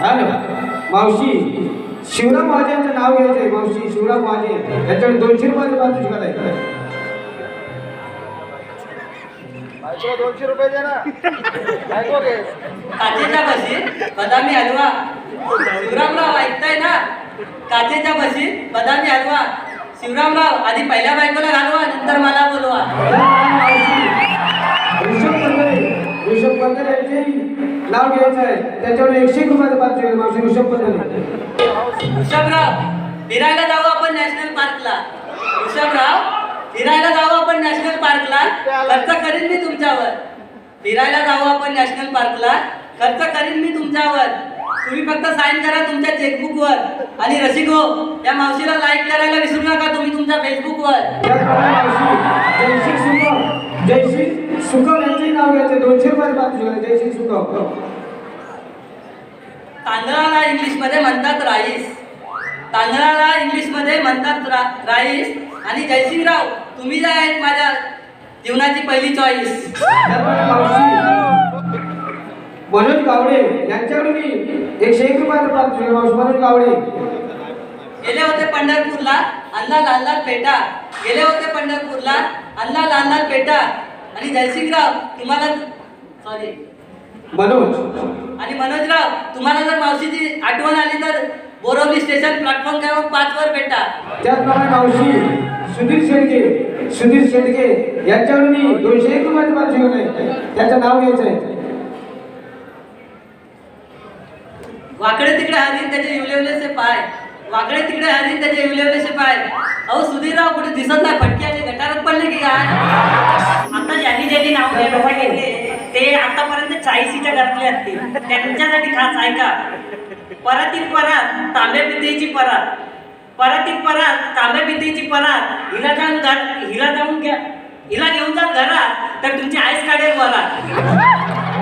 Hello मावशी शिवराम महाजेंचं नाव घ्यायचंय मावशी शिवराम महाजे त्याच्याकडे दोनशे रुपयाची बाजू शिकायला बायकोला दोनशे रुपये दे ना. बायको घे काचेच्या बदामी हलवा. शिवरामराव ऐकताय ना? काचेच्या बदामी हलवा. शिवरामराव आधी पहिल्या बायकोला घालवा नंतर मला बोलवा. ऋषभ पंधरे. ऋषभ नाव घ्यायचं आहे. त्याच्यावर एकशे एक रुपयाचं बाजू शिकायला मावशी ऋषभ ऋषभराव फिरायला जाऊ आपण नॅशनल पार्कला. ऋषभराव फिरायला जाऊ आपण नॅशनल पार्कला. खर्च करीन मी तुमच्यावर. फिरायला जाऊ आपण नॅशनल पार्कला. खर्च करीन मी तुमच्यावर. तुम्ही फक्त साईन करा तुमच्या चेकबुकवर आणि रसिको या मावशीला लाईक करायला विसरू नका तुम्ही तुमच्या फेसबुकवर जयश्री सुकव यांचंही नाव घ्यायचं दोनशे रुपयाचं बाजू शिकायला सुकव तांदळाला इंग्लिशमध्ये म्हणतात राईस. तांदळाला इंग्लिशमध्ये म्हणतात रा राईस. आणि जयसिंगराव तुम्ही जे आहेत माझ्या जीवनाची पहिली चॉईस मनोज गावडे यांच्याकडे मी एकशे एक रुपयाचं मावशी मनोज गावडे. गेले होते पंढरपूरला अण्णा लाल पेटा. गेले होते पंढरपूरला अण्णा लाल लाल पेटा. आणि जयसिंगराव तुम्हाला सॉरी मनोज. आणि मनोजराव तुम्हाला जर मावशीची आठवण आली तर बोरवली स्टेशन प्लॅटफॉर्म क्रमांक पाच वर भेटा. त्याचप्रमाणे मावशी सुधीर शेडके सुधीर शेडके यांच्याकडे मी दोनशे एक रुपयाचं बाजू शिकवलंय त्याचं नाव घ्यायचं आहे. वाकडे तिकडे हरीन त्याचे इवलेवलेसे पाय. वाकडे तिकडे हरीन त्याचे इवलेवलेसे पाय. अहो सुधीरराव कुठे दिसत नाही फटके आले गटारात पडले की काय? आता ज्यांनी ज्यांनी नाव घेतले ते आतापर्यंत चाळीसीच्या घरातले असतील. त्यांच्यासाठी खास ऐका. परातील परात तांब्या पितेची परात. परातील परात तांब्या परात. हिला जाऊन घर हिला जाऊन घ्या. हिला घेऊन जा घरात तर तुमची आईस काढेल मला.